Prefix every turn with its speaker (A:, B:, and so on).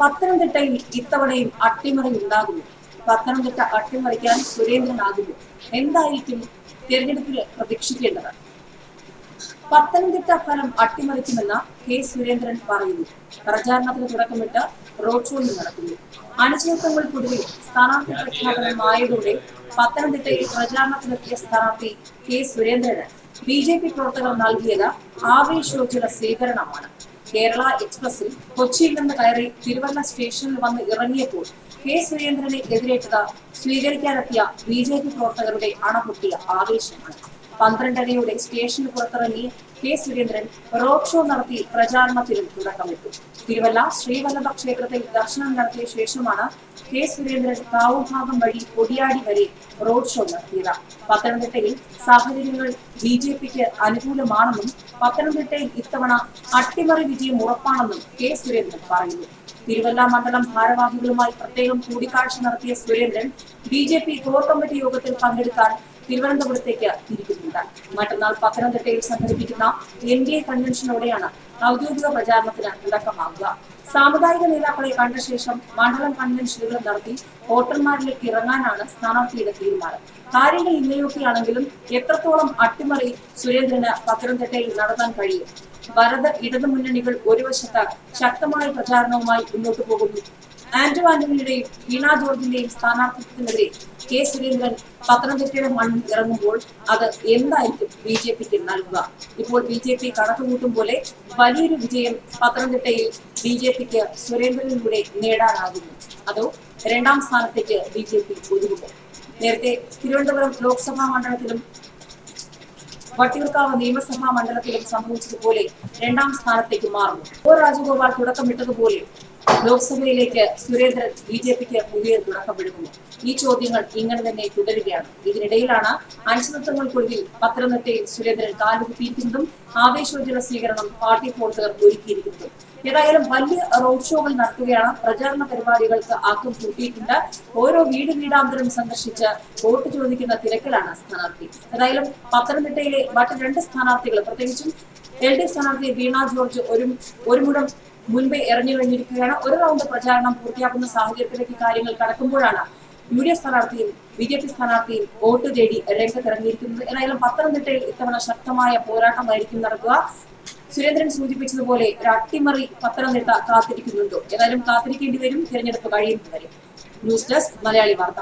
A: പത്തനംതിട്ടയിൽ ഇത്തവണയും അട്ടിമറി ഉണ്ടാകുന്നു. പത്തനംതിട്ട അട്ടിമറിക്കാൻ സുരേന്ദ്രനാകുന്നു. എന്തായിരിക്കും തിരഞ്ഞെടുപ്പിൽ പ്രതീക്ഷിക്കേണ്ടത്? പത്തനംതിട്ട ഫലം അട്ടിമറിക്കുമെന്ന് കെ സുരേന്ദ്രൻ പറയുന്നു. പ്രചാരണത്തിന് തുടക്കമിട്ട് റോഡ് ഷോയും നടക്കുന്നു. അനിശ്ചിതത്വങ്ങൾക്കൊടുവിൽ സ്ഥാനാർത്ഥി പ്രഖ്യാപനമായതോടെ പത്തനംതിട്ടയിൽ പ്രചാരണത്തിനെത്തിയ സ്ഥാനാർത്ഥി കെ സുരേന്ദ്രന് ബി ജെ പി പ്രവർത്തകർ നൽകിയത് ആവേശോജ്വല സ്വീകരണമാണ്. കേരള എക്സ്പ്രസിൽ കൊച്ചിയിൽ നിന്ന് കയറി തിരുവല്ല സ്റ്റേഷനിൽ വന്ന് ഇറങ്ങിയപ്പോൾ കെ സുരേന്ദ്രനെ എതിരേറ്റത് സ്വീകരിക്കാനെത്തിയ ബി ജെ പി പ്രവർത്തകരുടെ അണപൊട്ടിയ ആവേശമാണ്. പന്ത്രണ്ടരയോടെ സ്റ്റേഷന് പുറത്തിറങ്ങി കെ. സുരേന്ദ്രൻ റോഡ് ഷോ നടത്തി പ്രചാരണത്തിനും തുടക്കമിട്ടു. തിരുവല്ല ശ്രീവല്ലഭ ക്ഷേത്രത്തിൽ ദർശനം നടത്തിയ ശേഷമാണ് കെ. സുരേന്ദ്രൻ കാവുഭാഗം വഴി കൊടിയാടി വരെ റോഡ് ഷോ നടത്തിയത്. പത്തനംതിട്ടയിൽ സാഹചര്യങ്ങൾ ബി ജെ പിക്ക് അനുകൂലമാണെന്നും പത്തനംതിട്ടയിൽ ഇത്തവണ അട്ടിമറി വിജയം ഉറപ്പാണെന്നും കെ. സുരേന്ദ്രൻ പറയുന്നു. തിരുവല്ല മണ്ഡലം ഭാരവാഹികളുമായി പ്രത്യേകം കൂടിക്കാഴ്ച നടത്തിയ Surendran B J P core committee യോഗത്തിൽ പങ്കെടുക്കാൻ തിരുവനന്തപുരത്തേക്ക് തിരിക്കുന്നുണ്ട്. മറ്റന്നാൾ പത്തനംതിട്ടയിൽ സംഘടിപ്പിക്കുന്ന എൻ ഡി എ കൺവെൻഷനോടെയാണ് ഔദ്യോഗിക പ്രചാരണത്തിന് തുടക്കമാകുക സാമുദായിക നേതാക്കളെ കണ്ട ശേഷം മണ്ഡലം കൺവെൻഷനുകൾ നടത്തി വോട്ടർമാരിലേക്ക് ഇറങ്ങാനാണ് സ്ഥാനാർത്ഥിയുടെ തീരുമാനം. കാര്യങ്ങൾ ഇങ്ങനെയൊക്കെയാണെങ്കിലും എത്രത്തോളം അട്ടിമറി സുരേന്ദ്രന് പത്തനംതിട്ടയിൽ നടത്താൻ കഴിയും? വരത് ഇടതു മുന്നണികൾ ഒരു വശത്ത് ശക്തമായ പ്രചാരണവുമായി മുന്നോട്ടു പോകുന്നു. ആന്റോ ആന്റണിയുടെയും വീണ ജോർജിന്റെയും സ്ഥാനാർത്ഥിത്വത്തിനെതിരെ കെ സുരേന്ദ്രൻ പത്തനംതിട്ടയുടെ മണ്ണിൽ ഇറങ്ങുമ്പോൾ അത് എന്തായിരിക്കും ബി ജെ പിക്ക് നൽകുക? ഇപ്പോൾ ബി ജെ പി കണക്കുകൂട്ടും പോലെ വലിയൊരു വിജയം പത്തനംതിട്ടയിൽ ബി ജെ പിക്ക് സുരേന്ദ്രനിലൂടെ നേടാനാകുന്നു. അതോ രണ്ടാം സ്ഥാനത്തേക്ക് ബി ജെ പി ഒതുങ്ങുമോ നേരത്തെ തിരുവനന്തപുരം ലോക്സഭാ മണ്ഡലത്തിലും വട്ടിയൂർക്കാവ് നിയമസഭാ മണ്ഡലത്തിലും സംഭവിച്ചതുപോലെ രണ്ടാം സ്ഥാനത്തേക്ക് മാറുന്നു. ഒ രാജഗോപാൽ തുടക്കമിട്ടതുപോലെ ലോക്സഭയിലേക്ക് സുരേന്ദ്രൻ ബി ജെ പിക്ക് പുതിയ തുടക്കമിടുന്നു. ഈ ചോദ്യങ്ങൾ ഇങ്ങനെ തന്നെ തുടരുകയാണ്. ഇതിനിടയിലാണ് അനിശ്ചിതത്വങ്ങൾക്കൊടുവിൽ പത്തനംതിട്ടയിൽ സുരേന്ദ്രൻ കാലുകുത്തിയിരിക്കുന്നതും ആവേശോജ്വല സ്വീകരണം പാർട്ടി പ്രവർത്തകർ ഒരുക്കിയിരിക്കുന്നതും. ഏതായാലും വലിയ റോഡ് ഷോകൾ നടത്തുകയാണ് പ്രചാരണ പരിപാടികൾക്ക് ആക്കം കൂട്ടിയിട്ടുണ്ട്. ഓരോ വീട് വീടാന്തരം സന്ദർശിച്ച് വോട്ട് ചോദിക്കുന്ന തിരക്കിലാണ് സ്ഥാനാർത്ഥി. ഏതായാലും പത്തനംതിട്ടയിലെ മറ്റു രണ്ട് സ്ഥാനാർത്ഥികൾ പ്രത്യേകിച്ചും എൽ ഡി എഫ് സ്ഥാനാർത്ഥി വീണ ജോർജ് ഒരു ഒരു മുടം മുൻപേ ഇറങ്ങി കഴിഞ്ഞിരിക്കുകയാണ്. ഒരു റൗണ്ട് പ്രചാരണം പൂർത്തിയാക്കുന്ന സാഹചര്യത്തിലേക്ക് കാര്യങ്ങൾ കടക്കുമ്പോഴാണ് യു ഡി എഫ് സ്ഥാനാർത്ഥിയും ബി ജെ പി സ്ഥാനാർത്ഥിയും വോട്ട് തേടി രംഗത്തിറങ്ങിയിരിക്കുന്നത്. ഏതായാലും പത്തനംതിട്ടയിൽ ഇത്തവണ ശക്തമായ പോരാട്ടമായിരിക്കും നടക്കുക. സുരേന്ദ്രൻ സൂചിപ്പിച്ചതുപോലെ ഒരു അട്ടിമറി പത്തനംതിട്ട കാത്തിരിക്കുന്നുണ്ടോ. ഏതായാലും കാത്തിരിക്കേണ്ടി വരും തിരഞ്ഞെടുപ്പ് കഴിയുന്നത് വരെ. ന്യൂസ് ഡെസ്ക് മലയാളി വാർത്ത.